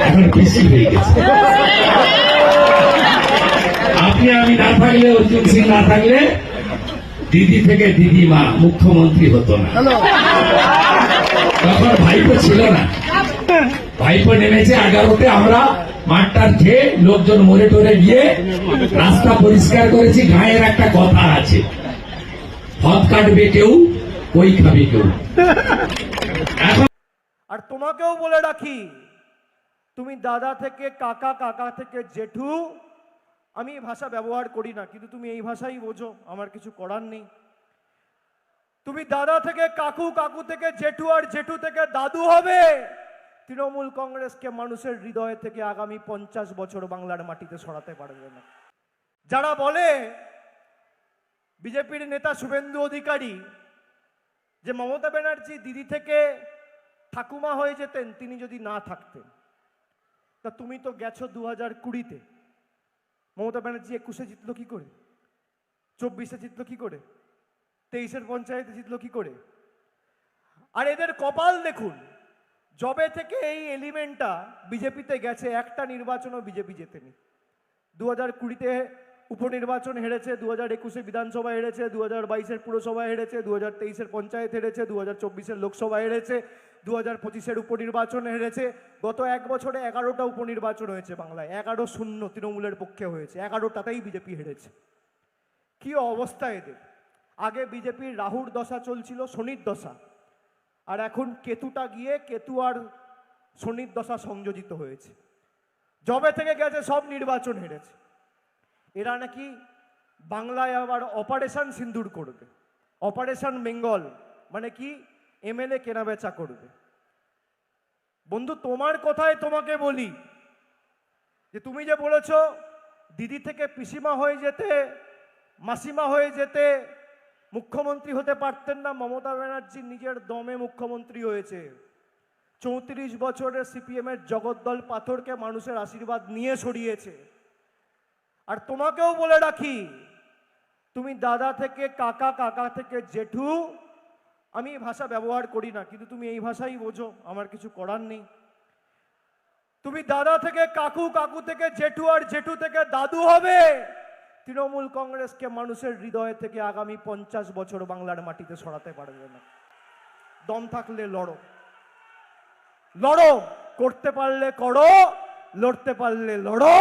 এখন বেশি হয়ে গেছে আপনি আমি না থাকলে অর্জুন সিং না থাকলে দিদি থেকে দিদিমা মুখ্যমন্ত্রী হতো না। তখন ভাইপো ছিল না। ভাইপো নেমেছে এগারোতে আমরা মাঠটার খেয়ে লোকজন মরে টরে গিয়ে রাস্তা পরিষ্কার করেছি গায়ের একটা কথা আছে। হদ কাটবে কেউ কই খাবে কেউ? আর তোমাকেও বলে রাখি তুমি দাদা থেকে কাকা কাকা থেকে জেঠু, আমি এই ভাষা ব্যবহার করি না, কিন্তু তুমি এই ভাষাই বোঝো, আমার কিছু করার নেই। তুমি দাদা থেকে কাকু কাকু থেকে জেঠু আর জেঠু থেকে দাদু হবে। তৃণমূল কংগ্রেসকে মানুষের হৃদয় থেকে আগামী পঞ্চাশ বছর বাংলার মাটিতে সরাতে পারবে না। যারা বলে, বিজেপির নেতা শুভেন্দু অধিকারী, যে মমতা ব্যানার্জি দিদি থেকে ঠাকুমা হয়ে যেতেন, তিনি যদি না থাকতেন তা তুমি তো গেছো দু হাজার কুড়িতে। মমতা ব্যানার্জি একুশে জিতলো কী করে? চব্বিশে জিতলো কী করে? তেইশের পঞ্চায়েতে জিতলো কী করে? আর এদের কপাল দেখুন জবে থেকে এই এলিমেন্টটা বিজেপিতে গেছে, একটা নির্বাচনও বিজেপি জেতেনি। দু হাজার কুড়িতে উপনির্বাচন হেরেছে দু হাজার একুশে বিধানসভা হেরেছে দু হাজার বাইশের পুরসভা হেরেছে দু হাজার তেইশের পঞ্চায়েত হেরেছে দু হাজার চব্বিশের লোকসভা হেরেছে দু হাজার পঁচিশের উপনির্বাচন হেরেছে গত এক বছরে এগারোটা উপনির্বাচন হয়েছে বাংলায়। এগারো শূন্য তৃণমূলের পক্ষে হয়েছে। এগারোটাতেই বিজেপি হেরেছে। কি অবস্থা এদের? আগে বিজেপির রাহুর দশা চলছিল শনির দশা। আর এখন কেতুটা গিয়ে কেতু আর শনির দশা সংযোজিত হয়েছে। জবে থেকে গেছে সব নির্বাচন হেরেছে। এরা নাকি বাংলায় আবার অপারেশন সিন্দুর করবে। অপারেশন বেঙ্গল মানে কি? এমএলএ কেনাবেচা করবে। বন্ধু, তোমার কথায় তোমাকে বলি। যে তুমি যে বলেছ, দিদি থেকে পিসিমা হয়ে যেতে, মাসিমা হয়ে যেতে, মুখ্যমন্ত্রী হতে পারতেন না, মমতা ব্যানার্জি নিজের দমে মুখ্যমন্ত্রী হয়েছে। চৌত্রিশ বছরের সিপিএম এর জগদ্দল পাথরকে মানুষের আশীর্বাদ নিয়ে সরিয়েছে। আর তোমাকেও বলে রাখি, তুমি দাদা থেকে কাকা কাকা থেকে জেঠু আমি এই ভাষা ব্যবহার করি না, কিন্তু তুমি এই ভাষাই বোঝো, আমার কিছু করার নেই। তুমি দাদা থেকে কাকু কাকু থেকে জেঠু আর জেঠু থেকে দাদু হবে। তৃণমূল কংগ্রেসকে মানুষের হৃদয় থেকে আগামী পঞ্চাশ বছর বাংলার মাটিতে সরাতে পারবে না। দম থাকলে লড়ো। লড়ো, করতে পারলে করো, লড়তে পারলে লড়ো,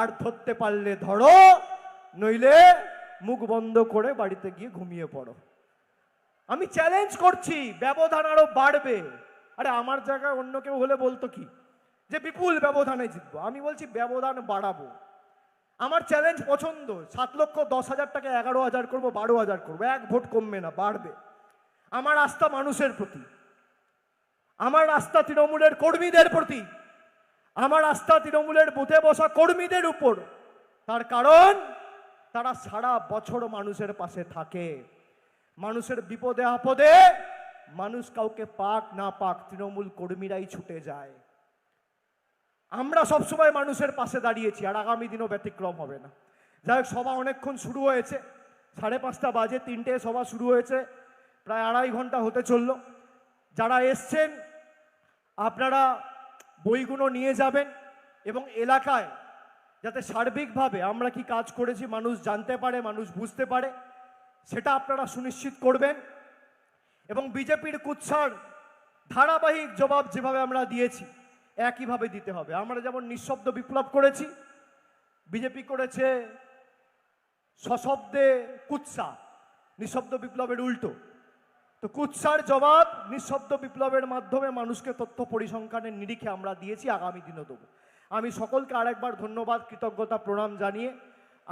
আর ধরতে পারলে ধরো, নইলে মুখ বন্ধ করে বাড়িতে গিয়ে ঘুমিয়ে পড়ো। আমি চ্যালেঞ্জ করছি, ব্যবধান আরও বাড়বে। আরে আমার জায়গায় অন্য কেউ হলে বলতো কি? যে বিপুল ব্যবধানে জিতবো। আমি বলছি ব্যবধান বাড়াবো। আমার চ্যালেঞ্জ পছন্দ। সাত লক্ষ দশ হাজার টাকা, এগারো হাজার করব, বারো হাজার করব। এক ভোট কমবে না, বাড়বে। আমার আস্থা মানুষের প্রতি। আমার আস্থা তৃণমূলের কর্মীদের প্রতি। আমার আস্থা তৃণমূলের বুথে বসা কর্মীদের উপর। তার কারণ, তারা সারা বছর মানুষের পাশে থাকে। মানুষের বিপদে আপদে মানুষ কাউকে পাক না পাক তৃণমূল কর্মীরাই ছুটে যায়। আমরা সবসময় মানুষের পাশে দাঁড়িয়েছি আর আগামী দিনও ব্যতিক্রম হবে না। যাই হোক, সভা অনেকক্ষণ শুরু হয়েছে। সাড়ে পাঁচটা বাজে, তিনটে সভা শুরু হয়েছে। প্রায় আড়াই ঘণ্টা হতে চলল। যারা এসছেন, আপনারা বইগুলো নিয়ে যাবেন এবং এলাকায় যাতে সার্বিকভাবে আমরা কি কাজ করেছি, মানুষ জানতে পারে, মানুষ বুঝতে পারে। সেটা আপনারা সুনিশ্চিত করবেন। এবং বিজেপির কুৎসার ধারাবাহিক জবাব যেভাবে আমরা দিয়েছি, একইভাবে দিতে হবে। আমরা যেমন নিঃশব্দ বিপ্লব করেছি, বিজেপি করেছে সশব্দে কুৎসা, নিঃশব্দ বিপ্লবের উল্টো। তো কুৎসার জবাব নিঃশব্দ বিপ্লবের মাধ্যমে মানুষকে তথ্য পরিসংখ্যানের নিরিখে আমরা দিয়েছি, আগামী দিনও দেবো। আমি সকলকে আরেকবার ধন্যবাদ, কৃতজ্ঞতা, প্রণাম জানিয়ে,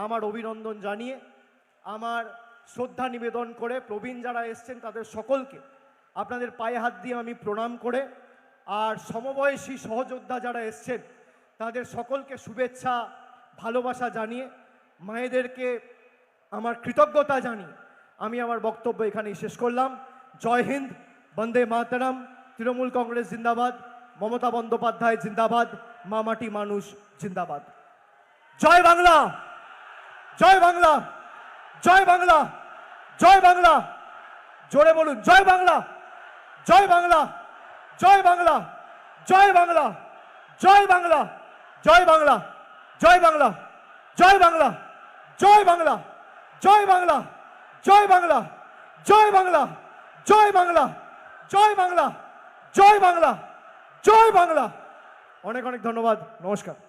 আমার অভিনন্দন জানিয়ে, আমার শ্রদ্ধা নিবেদন করে প্রবীণ যারা এসছেন তাদের সকলকে আপনাদের পায়ে হাত দিয়ে আমি প্রণাম করে আর সমবয়সী সহযোদ্ধা যারা এসছেন তাদের সকলকে শুভেচ্ছা, ভালোবাসা জানিয়ে, মায়েদেরকে আমার কৃতজ্ঞতা জানিয়ে আমি আমার বক্তব্য এখানেই শেষ করলাম। জয় হিন্দ, বন্দে মাতারাম, তৃণমূল কংগ্রেস জিন্দাবাদ, মমতা বন্দ্যোপাধ্যায় জিন্দাবাদ মামাটি মানুষ জিন্দাবাদ। জয় বাংলা! জয় বাংলা! জয় বাংলা! জয় বাংলা জোরে বলুন জয় বাংলা জয় বাংলা জয় বাংলা জয় বাংলা জয় বাংলা জয় বাংলা জয় বাংলা জয় বাংলা জয় বাংলা জয় বাংলা জয় বাংলা জয় বাংলা জয় বাংলা জয় বাংলা জয় বাংলা জয় বাংলা অনেক অনেক ধন্যবাদ নমস্কার